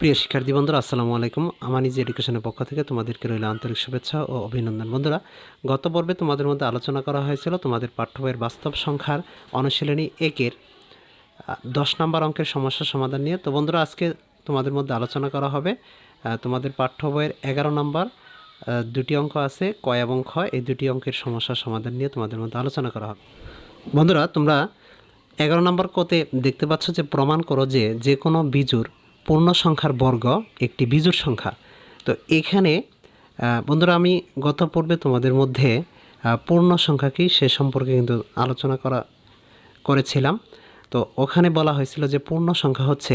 প্রিয় শিক্ষার্থী বন্ধুরা, আসসালামু আলাইকুম। আমার নিজ এডুকেশনের পক্ষ থেকে তোমাদেরকে রইল আন্তরিক শুভেচ্ছা ও অভিনন্দন। বন্ধুরা, গত পর্বে তোমাদের মধ্যে আলোচনা করা হয়েছিল তোমাদের পাঠ্য বইয়ের বাস্তব সংখ্যার অনুশীলনী একের দশ নম্বর অঙ্কের সমস্যার সমাধান নিয়ে। তো বন্ধুরা, আজকে তোমাদের মধ্যে আলোচনা করা হবে তোমাদের পাঠ্য বইয়ের এগারো নম্বর দুটি অঙ্ক আছে কয় এবং খ। এই দুটি অঙ্কের সমস্যার সমাধান নিয়ে তোমাদের মধ্যে আলোচনা করা হবে। বন্ধুরা, তোমরা এগারো নম্বর কতে দেখতে পাচ্ছ যে প্রমাণ করো যে যে কোনো বিজুর পূর্ণ সংখ্যার বর্গ একটি বিজুর সংখ্যা। তো এখানে বন্ধুরা আমি গত পর্বে তোমাদের মধ্যে পূর্ণ সংখ্যা কি সে সম্পর্কে কিন্তু আলোচনা করা, করেছিলাম। তো ওখানে বলা হয়েছিল যে পূর্ণ সংখ্যা হচ্ছে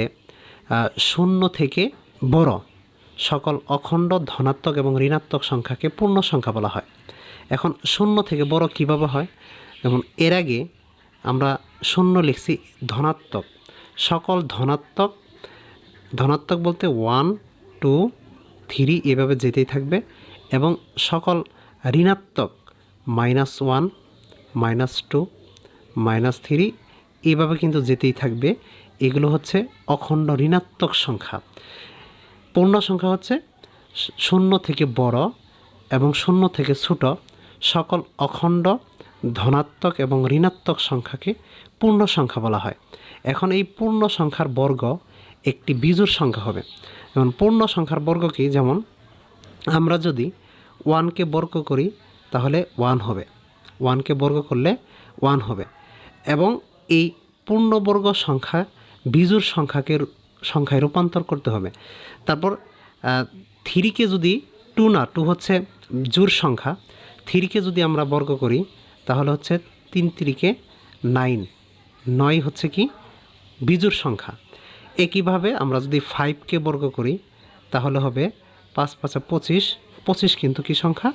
শূন্য থেকে বড় সকল অখণ্ড, ধনাত্মক এবং ঋণাত্মক সংখ্যাকে পূর্ণ সংখ্যা বলা হয়। এখন শূন্য থেকে বড় কীভাবে হয়? যেমন এর আগে আমরা শূন্য লিখছি ধনাত্মক। সকল ধনাত্মক ধনাত্মক বলতে ওয়ান টু থ্রি এভাবে যেতেই থাকবে এবং সকল ঋণাত্মক minus one minus two minus three এভাবে কিন্তু যেতেই থাকবে। এগুলো হচ্ছে অখণ্ড ঋণাত্মক সংখ্যা। পূর্ণ সংখ্যা হচ্ছে শূন্য থেকে বড় এবং শূন্য থেকে ছোট। সকল অখণ্ড, ধনাত্মক এবং ঋণাত্মক সংখ্যাকে পূর্ণ সংখ্যা বলা হয়। এখন এই পূর্ণ সংখ্যার বর্গ একটি বিজোড় সংখ্যা হবে। যেমন পূর্ণ সংখ্যার বর্গ কি? যেমন, আমরা যদি ওয়ানকে বর্গ করি, তাহলে ওয়ান হবে। ওয়ানকে বর্গ করলে ওয়ান হবে। এবং এই পূর্ণবর্গ সংখ্যা বিজোড় সংখ্যাকে সংখ্যায় রূপান্তর করতে হবে। তারপর থ্রিকে যদি টু না টু হচ্ছে জোর সংখ্যা থ্রিকে যদি আমরা বর্গ করি, তাহলে হচ্ছে তিন তিরিকে নাইন নয় হচ্ছে কি? বিজোড় সংখ্যা। একইভাবে আমরা যদি ফাইভকে বর্গ করি, তাহলে হবে পাঁচ, পাঁচা পঁচিশ পঁচিশ কিন্তু কি সংখ্যা?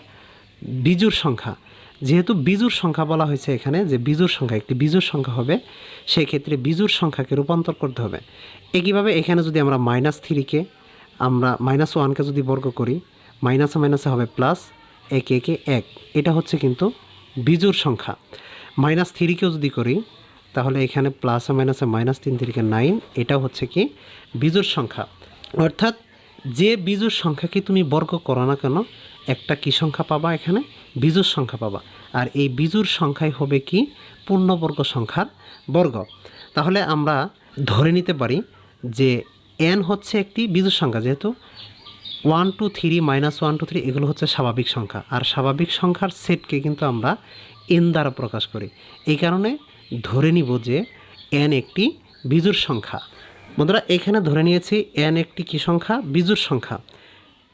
বিজুর সংখ্যা। যেহেতু বিজুর সংখ্যা বলা হয়েছে এখানে যে বিজুর সংখ্যা, একটি বিজুর সংখ্যা হবে সেই ক্ষেত্রে বিজুর সংখ্যাকে রূপান্তর করতে হবে। একইভাবে এখানে যদি আমরা মাইনাস থ্রিকে আমরা মাইনাস ওয়ানকে যদি বর্গ করি মাইনাসে মাইনাসে হবে প্লাস একে একে এক। এটা হচ্ছে কিন্তু বিজুর সংখ্যা। মাইনাস থ্রিকেও যদি করি তাহলে এখানে প্লাসে মাইনাসে মাইনাস তিন তিরিকে নাইন এটা হচ্ছে কি বিজুর সংখ্যা। অর্থাৎ যে বিজুর সংখ্যাকে তুমি বর্গ করো না কেন, একটা কি সংখ্যা পাবা এখানে? বিজুর সংখ্যা পাবা। আর এই বিজুর সংখ্যাই হবে কি? পূর্ণবর্গ সংখ্যার বর্গ। তাহলে আমরা ধরে নিতে পারি যে এন হচ্ছে একটি বিজুর সংখ্যা, যেহেতু one two three minus one two three এগুলো হচ্ছে স্বাভাবিক সংখ্যা। আর স্বাভাবিক সংখ্যার সেটকে কিন্তু আমরা এন দ্বারা প্রকাশ করি। এই কারণে ধরে নিব যে এন একটি বিজুর সংখ্যা। বন্ধুরা, এখানে ধরে নিয়েছি এন একটি কি সংখ্যা? বিজুর সংখ্যা।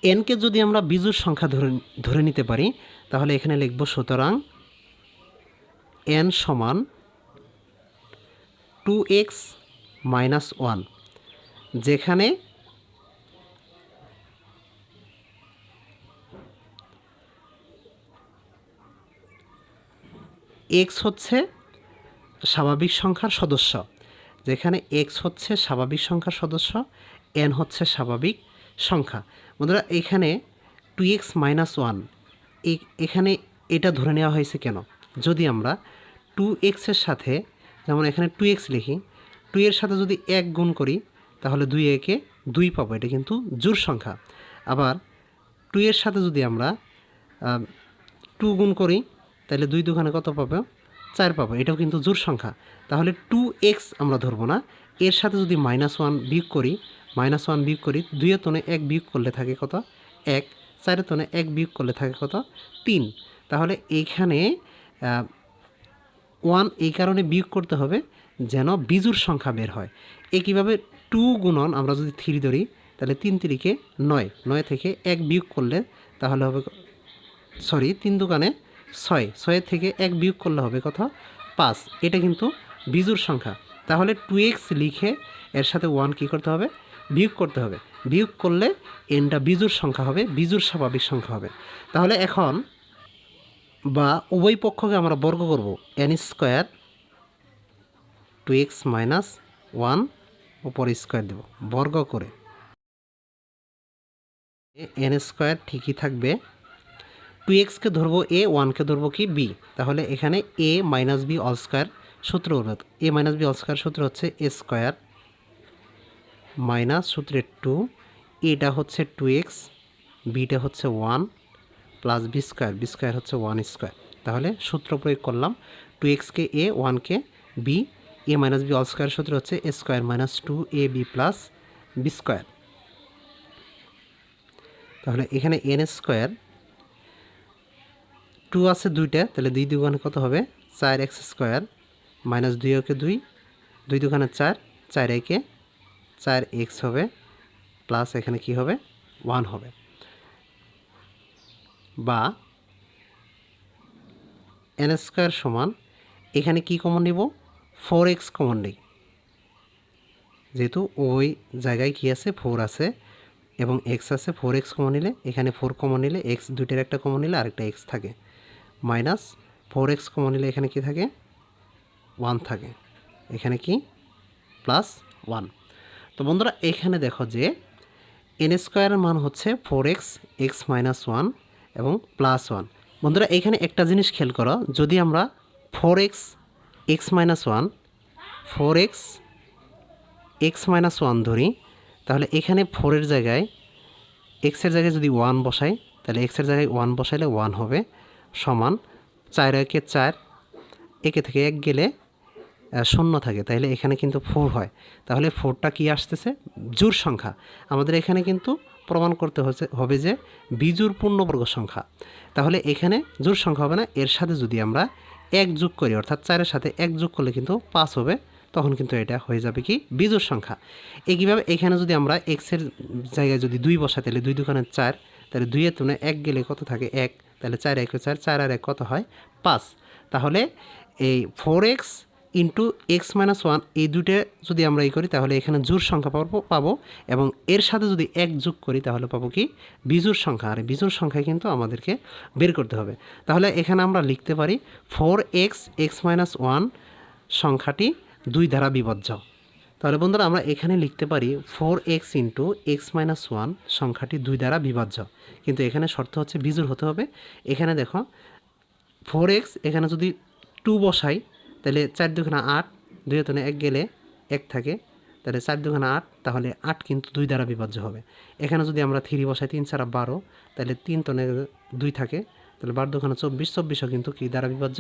এনকে যদি আমরা বিজুর সংখ্যা ধরে ধরে নিতে পারি, তাহলে এখানে লিখব সুতরাং এন সমান টু এক্স মাইনাস ওয়ান যেখানে এক্স হচ্ছে স্বাভাবিক সংখ্যার সদস্য, যেখানে এক্স হচ্ছে স্বাভাবিক সংখ্যার সদস্য এন হচ্ছে স্বাভাবিক সংখ্যা। বন্ধুরা, এখানে টু এক্স মাইনাস ওয়ান এখানে এটা ধরে নেওয়া হয়েছে কেন? যদি আমরা টু এক্সের সাথে, যেমন এখানে টু এক্স লিখি টু এর সাথে যদি এক গুণ করি, তাহলে দুই একে দুই পাবো। এটা কিন্তু জোর সংখ্যা। আবার টু এর সাথে যদি আমরা টু গুণ করি, তাহলে দুই দোকানে কত পাবো? চার পাবো, এটাও কিন্তু জোর সংখ্যা। তাহলে টু এক্স আমরা ধরবো না। এর সাথে যদি মাইনাস ওয়ান বিয়োগ করি মাইনাস ওয়ান বিয়োগ করি, দুইয়ের তনে এক বিয়োগ করলে থাকে কত? এক। চারের তনে এক বিয়োগ করলে থাকে কত? তিন। তাহলে এইখানে ওয়ান এই কারণে বিয়োগ করতে হবে যেন বিজুর সংখ্যা বের হয়। একইভাবে টু গুণন আমরা যদি থ্রি ধরি, তাহলে তিন তিরিকে নয়। নয় থেকে এক বিয়োগ করলে তাহলে হবে সরি তিন দোকানে ছয়, ছয়ের থেকে এক বিয়োগ করলে হবে কত? পাঁচ। এটা কিন্তু বিজুর সংখ্যা। তাহলে টু এক্স লিখে এর সাথে ওয়ান কী করতে হবে? বিয়োগ করতে হবে। বিয়োগ করলে এনটা বিজুর সংখ্যা হবে বিজুর স্বাভাবিক সংখ্যা হবে। তাহলে এখন বা উভয় পক্ষকে আমরা বর্গ করব। N square two x minus one উপর স্কোয়ার দেব। বর্গ করে। এন স্কোয়ার ঠিকই থাকবে। টু এক্সকে ধরবো এ ওয়ানকে ধরবো কি, বি। তাহলে এখানে A minus B all square সূত্র করবে A minus B all square সূত্র হচ্ছে এ স্কোয়ার মাইনাস সূত্রের টু। এটা হচ্ছে টু এক্স, বিটা হচ্ছে one plus B square. B square হচ্ছে ওয়ান স্কোয়ার। তাহলে সূত্র প্রয়োগ করলাম। টু এক্সকে এ ওয়ানকে B. A minus B all square সূত্র হচ্ছে A square minus two A B plus B square. তাহলে এখানে এন স্কোয়ার টু আছে দুইটা, তাহলে দুই দুগুণে কত হবে? চার এক্স স্কোয়ার মাইনাস দুই ওকে দুই দুই দুগুণে চার চার একে চার এক্স হবে, প্লাস এখানে কি হবে? ওয়ান হবে। বা এন স্কোয়ার সমান, এখানে কি কমন নিব? ফোর এক্স কমন নেই। যেহেতু ওই জায়গায় কি আছে? ফোর আছে, এবং এক্স আছে, ফোর এক্স কমন নিলে, এখানে ফোর কমন নিলে, এক্স দুইটার একটা কমন নিলে আরেকটা এক্স থাকে। মাইনাস ফোর এক্স কমন নিলে এখানে কি থাকে? ওয়ান থাকে। এখানে কি? Plus one. তো বন্ধুরা, এখানে দেখো যে এন স্কোয়ারের মান হচ্ছে four x x minus one এবং প্লাস ওয়ান। বন্ধুরা, এখানে একটা জিনিস খেয়াল করো, যদি আমরা four x x minus one, four x x minus one ধরি, তাহলে এখানে ফোরের জায়গায় এক্সের জায়গায় যদি ওয়ান বসাই, তাহলে এক্সের জায়গায় ওয়ান বসাইলে ওয়ান হবে। সমান চার একে চার, একে থেকে এক গেলে শূন্য থাকে। তাহলে এখানে কিন্তু ফোর হয়। তাহলে ফোরটা কি আসতেছে? জোর সংখ্যা। আমাদের এখানে কিন্তু প্রমাণ করতে হচ্ছে, হবে যে বিজুর পূর্ণবর্গ সংখ্যা। তাহলে এখানে জোর সংখ্যা হবে না। এর সাথে যদি আমরা এক যোগ করি, অর্থাৎ চারের সাথে এক যোগ করলে কিন্তু পাঁচ হবে, তখন কিন্তু এটা হয়ে যাবে কি? বিজোড় সংখ্যা। একইভাবে এখানে যদি আমরা এক্সের জায়গায় যদি দুই বসাই, তাহলে দুই দোকানে চার, তাহলে দুইয়ের তুলনায় এক গেলে কত থাকে? এক। তাহলে চার এক চার চার আর এক কত হয়? পাঁচ। তাহলে এই four x into x minus one এই দুইটা যদি আমরা এই করি, তাহলে এখানে জোর সংখ্যা পাবো পাবো এবং এর সাথে যদি এক যোগ করি, তাহলে পাবো কি? বিজোড় সংখ্যা। আর বিজোড় সংখ্যা কিন্তু আমাদেরকে বের করতে হবে। তাহলে এখানে আমরা লিখতে পারি four x x minus one সংখ্যাটি দুই দ্বারা বিভাজ্য। তাহলে বন্ধুরা আমরা এখানে লিখতে পারি four x into x minus one সংখ্যাটি দুই দ্বারা বিভাজ্য। কিন্তু এখানে শর্ত হচ্ছে বিজোড় হতে হবে। এখানে দেখো ফোর এক্স এখানে যদি টু বসাই, তাহলে চার দুখানা আট, দুই হাতে এক গেলে এক থাকে। তাহলে চার দুখানা আট, তাহলে আট কিন্তু দুই দ্বারা বিভাজ্য হবে। এখানে যদি আমরা থ্রি বসাই, তিন ছাড়া বারো, তাহলে তিন তনে দুই থাকে। তাহলে বার দুখানা চব্বিশ, চব্বিশও কিন্তু কী দ্বারা বিভাজ্য?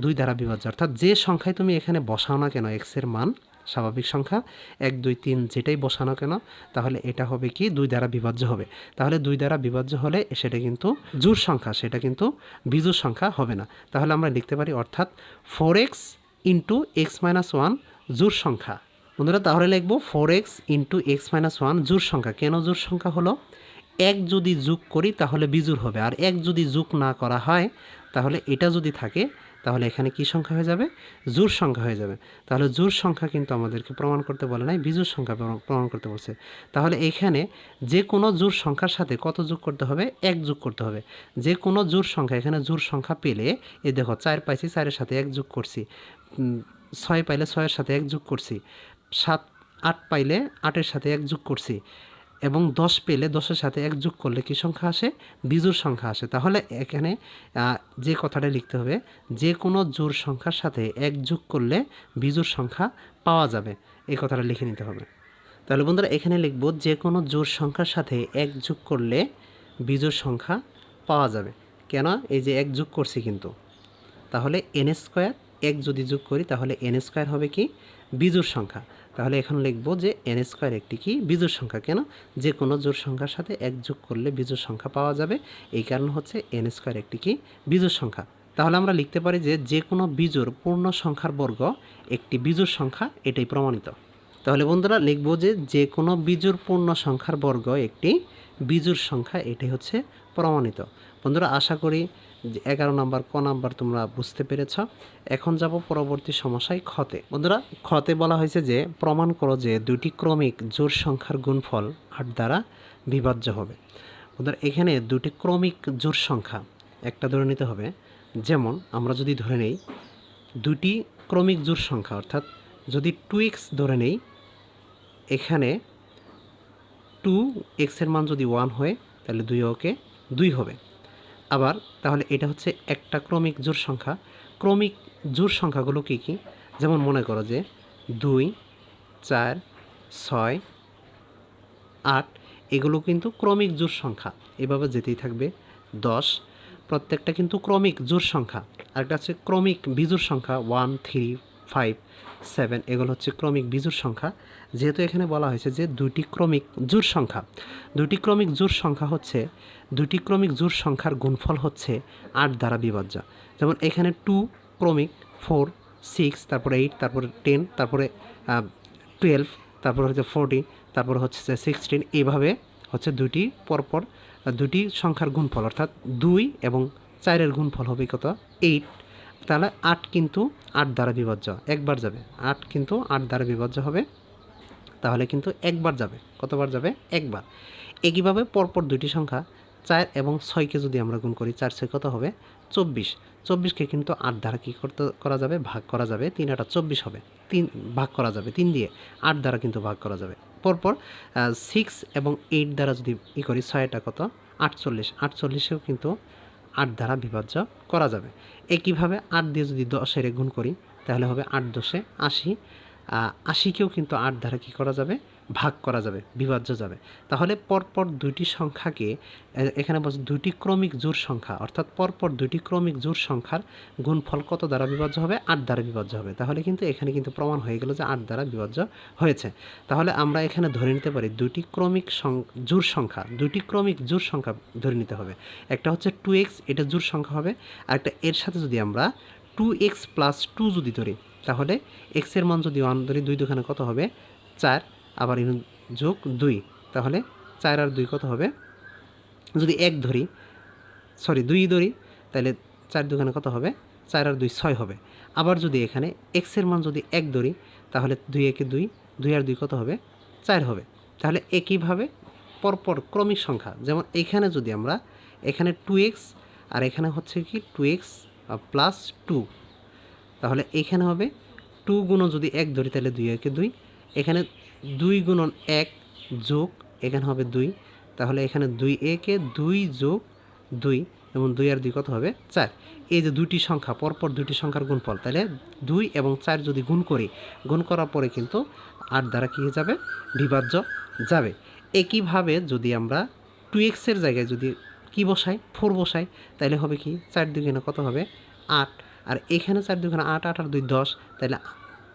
দুই দ্বারা বিভাজ্য। অর্থাৎ যে সংখ্যায় তুমি এখানে বসাও না কেন এক্সের মান স্বাভাবিক সংখ্যা। এক, দুই, তিন যেটাই বসানো কেন, তাহলে এটা হবে কি দুই দ্বারা বিভাজ্য হবে। তাহলে দুই দ্বারা বিভাজ্য হলে সেটা কিন্তু জোর সংখ্যা, সেটা কিন্তু বিজোড় সংখ্যা হবে না। তাহলে আমরা লিখতে পারি অর্থাৎ four x into x minus one জোর সংখ্যা। বন্ধুরা, তাহলে লিখব four x into x minus one জোর সংখ্যা। কেন জোর সংখ্যা হলো? এক যদি যোগ করি তাহলে বিজুর হবে। আর এক যদি যোগ না করা হয়, তাহলে এটা যদি থাকে তাহলে এখানে কি সংখ্যা হয়ে যাবে? জোর সংখ্যা হয়ে যাবে। তাহলে জোর সংখ্যা কিন্তু আমাদেরকে প্রমাণ করতে বলে নাই বিজুর সংখ্যা প্রমাণ- করতে বলছে। তাহলে এখানে যে কোনো জোর সংখ্যার সাথে কত যোগ করতে হবে? এক যোগ করতে হবে। যে কোনো জোর সংখ্যা, এখানে জোর সংখ্যা পেলে, এই দেখো, চার পাইছি, চারের সাথে এক যোগ করছি। ছয় পাইলে ছয়ের সাথে এক যোগ করছি। সাত, আট পাইলে আটের সাথে এক যোগ করছি। এবং দশ পেলে দশের সাথে এক যোগ করলে কী সংখ্যা আসে? বিজোড় সংখ্যা আসে। তাহলে এখানে যে কথাটা লিখতে হবে, যে কোনো জোর সংখ্যার সাথে এক যোগ করলে বিজোড় সংখ্যা পাওয়া যাবে। এই কথাটা লিখে নিতে হবে। তাহলে বন্ধুরা, এখানে লিখব যে কোনো জোর সংখ্যার সাথে এক যোগ করলে বিজোড় সংখ্যা পাওয়া যাবে। কেন? এই যে এক যোগ করছি কিন্তু। তাহলে এন স্কোয়ার, এক যদি যোগ করি, তাহলে এন স্কোয়ার হবে কি? বিজোড় সংখ্যা। তাহলে এখন লিখব যে এন স্কোয়ার একটি কি? বিজোড় সংখ্যা, কেন? যে কোনো জোর সংখ্যার সাথে এক যোগ করলে বিজোড় সংখ্যা পাওয়া যাবে। এই কারণ হচ্ছে এন স্কোয়ার একটি কি? বিজোড় সংখ্যা। তাহলে আমরা লিখতে পারি যে যে কোনো বিজোড় পূর্ণ সংখ্যার বর্গ একটি বিজোড় সংখ্যা, এটাই প্রমাণিত। তাহলে বন্ধুরা লিখব যে যে কোনো বিজোড় পূর্ণ সংখ্যার বর্গ একটি বিজোড় সংখ্যা, এটাই হচ্ছে প্রমাণিত। বন্ধুরা আশা করি এগারো নাম্বার, ক নাম্বার তোমরা বুঝতে পেরেছ। এখন যাব পরবর্তী সমস্যায় খতে বন্ধুরা খতে বলা হয়েছে যে, প্রমাণ করো যে দুটি ক্রমিক জোড় সংখ্যার গুণফল আট দ্বারা বিভাজ্য হবে। বন্ধুরা, এখানে দুটি ক্রমিক জোড় সংখ্যা একটা ধরে নিতে হবে। যেমন, আমরা যদি ধরে নেই দুটি ক্রমিক জোড় সংখ্যা, অর্থাৎ যদি টু এক্স ধরে নেই, এখানে টু এক্সের মান যদি ওয়ান হয়, তাহলে দুই ওকে দুই হবে। আবার তাহলে এটা হচ্ছে একটা ক্রমিক জোর সংখ্যা। ক্রমিক জোর সংখ্যাগুলো কী কী? যেমন মনে করো যে দুই, চার, ছয়, আট, এগুলো কিন্তু ক্রমিক জোর সংখ্যা। এভাবে যেতেই থাকবে দশ। প্রত্যেকটা কিন্তু ক্রমিক জোর সংখ্যা। আরেকটা হচ্ছে ক্রমিক বিজোর সংখ্যা ওয়ান থ্রি ফাইভ সেভেন এগুলো হচ্ছে ক্রমিক বিজোড় সংখ্যা। যেহেতু এখানে বলা হয়েছে যে দুটি ক্রমিক জোড় সংখ্যা, দুটি ক্রমিক জোড় সংখ্যা হচ্ছে, দুটি ক্রমিক জোড় সংখ্যার গুণফল হচ্ছে আট দ্বারা বিভাজ্য। যেমন এখানে টু ক্রমিক ফোর সিক্স তারপরে এইট তারপরে টেন তারপরে টুয়েলভ তারপর হচ্ছে ফোরটিন তারপর হচ্ছে সিক্সটিন এইভাবে হচ্ছে দুটি পরপর, দুটি সংখ্যার গুণফল, অর্থাৎ দুই এবং চারের গুণফল হবে কত? এইট তাহলে আট কিন্তু আট দ্বারা বিভাজ্য, একবার যাবে। আট কিন্তু আট দ্বারা বিভাজ্য হবে, তাহলে কিন্তু একবার যাবে। কতবার যাবে? একবার। একইভাবে পরপর দুটি সংখ্যা, চার এবং ছয়কে যদি আমরা গুণ করি, চার ছয় কত হবে? চব্বিশ। চব্বিশকে কিন্তু আট দ্বারা কী করতে, করা যাবে? ভাগ করা যাবে। তিন আটা চব্বিশ হবে। তিন, ভাগ করা যাবে। তিন দিয়ে আট দ্বারা কিন্তু ভাগ করা যাবে। পরপর সিক্স এবং এইট দ্বারা যদি ই করি ছয়টা কত? আটচল্লিশ। আটচল্লিশেও কিন্তু আট দ্বারা বিভাজ্য করা যাবে। একইভাবে আট দিয়ে যদি দশের গুণ করি, তাহলে হবে আট দশে আশি। আশিকেও কিন্তু আট দ্বারা কী করা যাবে? ভাগ করা যাবে, বিভাজ্য যাবে। তাহলে পরপর দুইটি সংখ্যাকে এখানে বলছে দুইটি ক্রমিক জোড় সংখ্যা, অর্থাৎ পরপর দুইটি ক্রমিক জোড় সংখ্যার গুণফল কত দ্বারা বিভাজ্য হবে? আট দ্বারা বিভাজ্য হবে। তাহলে কিন্তু এখানে কিন্তু প্রমাণ হয়ে গেল যে আট দ্বারা বিভাজ্য হয়েছে। তাহলে আমরা এখানে ধরে নিতে পারি দুটি ক্রমিক জোড় সংখ্যা দুটি ক্রমিক জোড় সংখ্যা ধরে নিতে হবে। একটা হচ্ছে টু এক্স, এটা জোড় সংখ্যা হবে। আর একটা এর সাথে যদি আমরা টু এক্স প্লাস টু যদি ধরি, তাহলে এক্সের মান যদি ওয়ান ধরি, দুই দোকানে কত হবে? চার। আবার ইন যোগ দুই, তাহলে চার আর দুই কত হবে? যদি এক ধরি সরি দুই ধরি, তাহলে চার দোকানে কত হবে? চার আর দুই ছয় হবে। আবার যদি এখানে এক্সের মান যদি এক ধরি, তাহলে দুই একে দুই দুই আর দুই কত হবে? চার হবে। তাহলে একইভাবে পরপর ক্রমিক সংখ্যা, যেমন এখানে যদি আমরা, এখানে টু এক্স আর এখানে হচ্ছে কি টু এক্স প্লাস টু তাহলে এখানে হবে টু গুণন যদি এক ধরি, তাহলে দুই একে দুই, এখানে দুই গুণন এক যোগ, এখানে হবে দুই। তাহলে এখানে দুই একে দুই যোগ দুই, এবং দুই আর দুই কত হবে? চার। এই যে দুইটি সংখ্যা, পরপর দুইটি সংখ্যার গুণফল, তাহলে দুই এবং চার যদি গুণ করি, গুণ করার পরে কিন্তু আট দ্বারা কী হয়ে যাবে? বিভাজ্য যাবে। একইভাবে যদি আমরা টু এক্সের জায়গায় যদি কি বসাই? ফোর বসাই, তাহলে হবে কি? চার দুগুণে কত হবে? আট। আর এখানে চার দুগুণে আট আট আর দুই দশ, তাহলে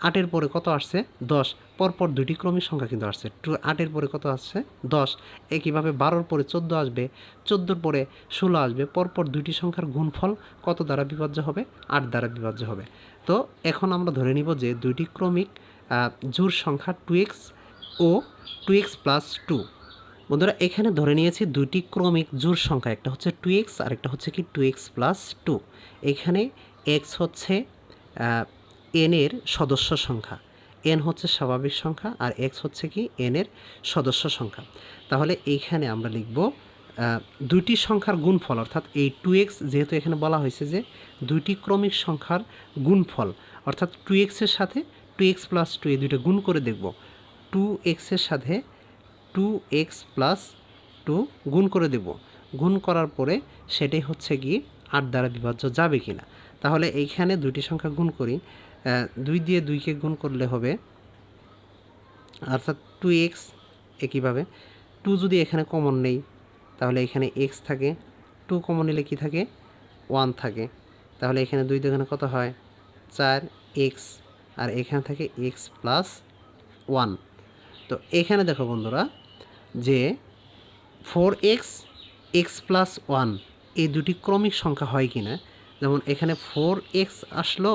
আটের পরে কত আসছে? দশ। পরপর দুইটি ক্রমিক সংখ্যা কিন্তু আসছে। টু আটের পরে কত আসছে? দশ। একইভাবে বারোর পরে চোদ্দ আসবে, চোদ্দোর পরে ষোলো আসবে, পরপর দুইটি সংখ্যার গুণফল কত দ্বারা বিভাজ্য হবে? আট দ্বারা বিভাজ্য হবে। তো এখন আমরা ধরে নিব যে দুইটি ক্রমিক জোড় সংখ্যা টু এক্স ও টু এক্স প্লাস টু। বন্ধুরা, এখানে ধরে নিয়েছি দুইটি ক্রমিক জোর সংখ্যা, একটা হচ্ছে টু এক্স আর একটা হচ্ছে কি টু এক্স প্লাস টু। এখানে এক্স হচ্ছে এনের সদস্য সংখ্যা। এন হচ্ছে স্বাভাবিক সংখ্যা আর এক্স হচ্ছে কি এন এর সদস্য সংখ্যা। তাহলে এইখানে আমরা লিখব দুইটি সংখ্যার গুণফল, অর্থাৎ এই টু এক্স যেহেতু এখানে বলা হয়েছে যে দুইটি ক্রমিক সংখ্যার গুণফল, অর্থাৎ টু এক্সের সাথে টু এক্স প্লাস টু এই দুইটা গুণ করে দেখব। টু এক্সের সাথে টু এক্স প্লাস টু গুণ করে দেব গুণ করার পরে সেটাই হচ্ছে কি আট দ্বারা বিভাজ্য যাবে কি না তাহলে এইখানে দুইটি সংখ্যা গুণ করি দুই দিয়ে দুইকে গুণ করলে হবে অর্থাৎ টু এক্স একইভাবে। টু যদি এখানে কমন নেই, তাহলে এখানে এক্স থাকে। টু কমন নিলে কি থাকে? ওয়ান থাকে। তাহলে এখানে দুই দুখানে কত হয়? চার এক্স আর এখানে থাকে এক্স প্লাস ওয়ান তো এখানে দেখো বন্ধুরা, যে four x x plus one এই দুটি ক্রমিক সংখ্যা হয় কি না যেমন এখানে ফোর এক্স আসলো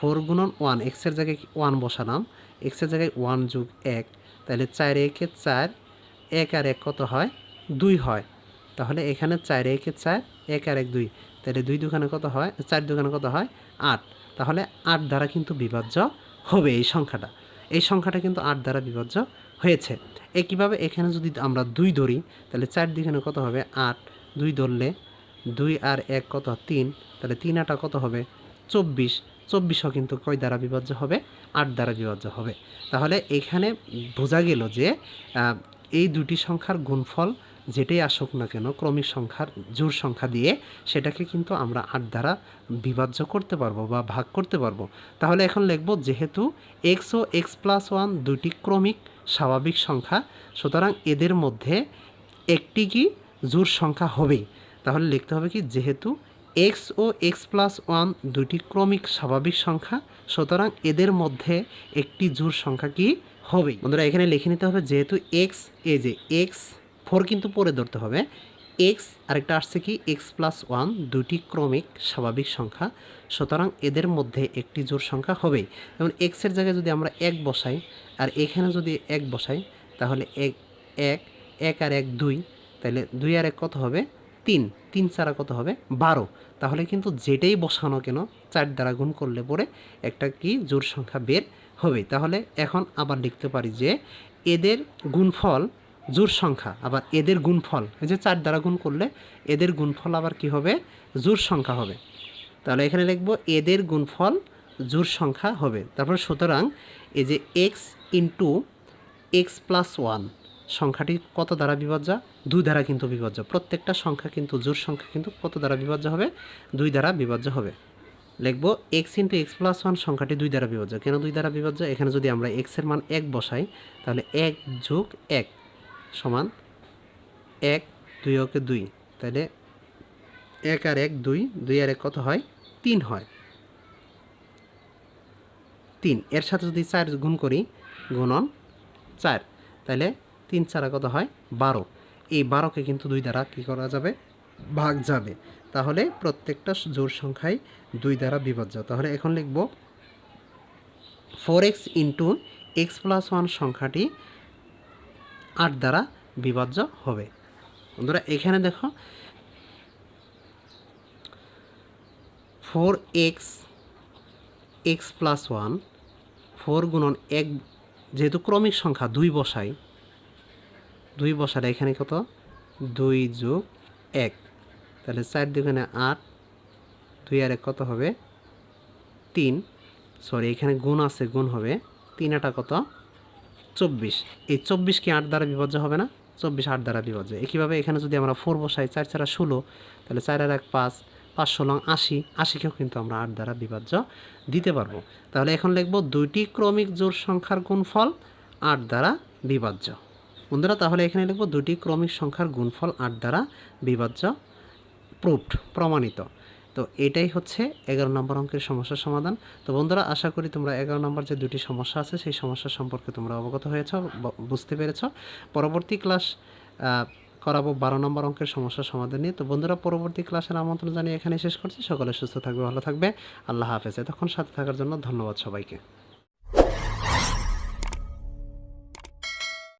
ফোর গুণন ওয়ান এক্সের জায়গায় ওয়ান বসালাম এক্সের জায়গায় ওয়ান যোগ এক, তাহলে চার একে চার, এক আর এক কত হয়? দুই হয়। তাহলে এখানে চার একে চার, এক আর এক দুই, তাহলে দুই দোকানে কত হয়? চার দোকানে কত হয়? আট। তাহলে আট দ্বারা কিন্তু বিভাজ্য হবে এই সংখ্যাটা। এই সংখ্যাটা কিন্তু আট দ্বারা বিভাজ্য হয়েছে। একইভাবে এখানে যদি আমরা দুই ধরি, তাহলে চার দিকে কত হবে? আট। দুই ধরলে দুই আর এক কত? তিন। তাহলে তিন আটা কত হবে? চব্বিশ। চব্বিশও কিন্তু কয় দ্বারা বিভাজ্য হবে? আট দ্বারা বিভাজ্য হবে। তাহলে এখানে বোঝা গেল যে এই দুটি সংখ্যার গুণফল যেটাই আসুক না কেন, ক্রমিক সংখ্যার জোর সংখ্যা দিয়ে সেটাকে কিন্তু আমরা আট দ্বারা বিভাজ্য করতে পারব বা ভাগ করতে পারব। তাহলে এখন লিখব যেহেতু এক্স ও এক্স প্লাস ওয়ান দুটি ক্রমিক স্বাভাবিক সংখ্যা, সুতরাং এদের মধ্যে একটি কি জোর সংখ্যা হবেই। তাহলে লিখতে হবে কি, যেহেতু এক্স ও এক্স প্লাস ওয়ান দুটি ক্রমিক স্বাভাবিক সংখ্যা, সুতরাং এদের মধ্যে একটি জোড় সংখ্যা কি হবেই। বন্ধুরা, এখানে লিখে নিতে হবে যেহেতু এক্স এ যে এক্স ফোর কিন্তু পরে ধরতে হবে। এক্স আরেকটা আসছে কি? এক্স প্লাস ওয়ান দুটি ক্রমিক স্বাভাবিক সংখ্যা, সুতরাং এদের মধ্যে একটি জোড় সংখ্যা হবেই। যেমন এক্সের জায়গায় যদি আমরা এক বসাই, আর এখানে যদি এক বসাই, তাহলে এক এক এক আর এক দুই, তাহলে দুই আর এক কত হবে? তিন তিন চারা কত হবে? বারো। তাহলে কিন্তু যেটাই বসানো কেন, চার দ্বারা গুণ করলে পরে একটা কি জোর সংখ্যা বের হবে। তাহলে এখন আবার লিখতে পারি যে এদের গুণফল জোড় সংখ্যা, আবার এদের গুণফল, এই যে চার দ্বারা গুণ করলে এদের গুণফল আবার কি হবে? জোড় সংখ্যা হবে। তাহলে এখানে লিখব এদের গুণফল জোর সংখ্যা হবে। তারপর সুতরাং এই যে x into x plus one সংখ্যাটি কত দ্বারা বিভাজ্য? দুই দ্বারা কিন্তু বিভাজ্য। প্রত্যেকটা সংখ্যা কিন্তু জোর সংখ্যা কিন্তু কত দ্বারা বিভাজ্য হবে? দুই দ্বারা বিভাজ্য হবে। লিখব x into x plus one সংখ্যাটি দুই দ্বারা বিভাজ্য। কেন দুই দ্বারা বিভাজ্য? এখানে যদি আমরা এক্সের মান এক বসাই, তাহলে এক যোগ এক সমান এক দুই ওকে দুই। তাহলে এক আর এক দুই দুই আর এক কত হয়? তিন হয়। তিন। এর সাথে যদি চার গুণ করি, গুণন চার। তাহলে তিন চারা কত হয়? বারো। এই বারোকে কিন্তু দুই দ্বারা কী করা যাবে? ভাগ যাবে। তাহলে প্রত্যেকটা জোর সংখ্যায় দুই দ্বারা বিভাজ্য। তাহলে এখন লিখব four x into x plus one সংখ্যাটি আট দ্বারা বিভাজ্য হবে। বন্ধুরা, এখানে দেখো four x x plus one four গুণন এক, যেহেতু ক্রমিক সংখ্যা দুই বসাই দুই বসালে এখানে কত? দুই যোগ এক। তাহলে চার দুগুণে আট, দুই আর এক কত হবে? তিন। সরি এখানে গুণ আছে, গুণ হবে। তিন আটা কত? চব্বিশ। এই চব্বিশ কি আট দ্বারা বিভাজ্য হবে না? চব্বিশ আট দ্বারা বিভাজ্য। একইভাবে এখানে যদি আমরা ফোর বসাই, চার চারা ষোলো, তাহলে চার আর এক পাঁচ পাঁচ ষোলো, আশি, আশিকেও কিন্তু আমরা আট দ্বারা বিভাজ্য দিতে পারব। তাহলে এখন লিখব দুইটি ক্রমিক জোড় সংখ্যার গুণফল আট দ্বারা বিভাজ্য। বন্ধুরা, তাহলে এখানে লিখব দুটি ক্রমিক সংখ্যার গুণফল আট দ্বারা বিভাজ্য প্রুফড প্রমাণিত। তো এটাই হচ্ছে এগারো নম্বর অঙ্কের সমস্যার সমাধান। তো বন্ধুরা, আশা করি তোমরা এগারো নম্বর যে দুটি সমস্যা আছে, সেই সমস্যা সম্পর্কে তোমরা অবগত হয়েছ বুঝতে পেরেছ। পরবর্তী ক্লাস করাবো বারো নম্বর অঙ্কের সমস্যার সমাধান নিয়ে। তো বন্ধুরা, পরবর্তী ক্লাসের আমন্ত্রণ জানিয়ে এখানে শেষ করছি। সকলে সুস্থ থাকবে, ভালো থাকবে। আল্লাহ হাফেজ। এতক্ষণ সাথে থাকার জন্য ধন্যবাদ সবাইকে।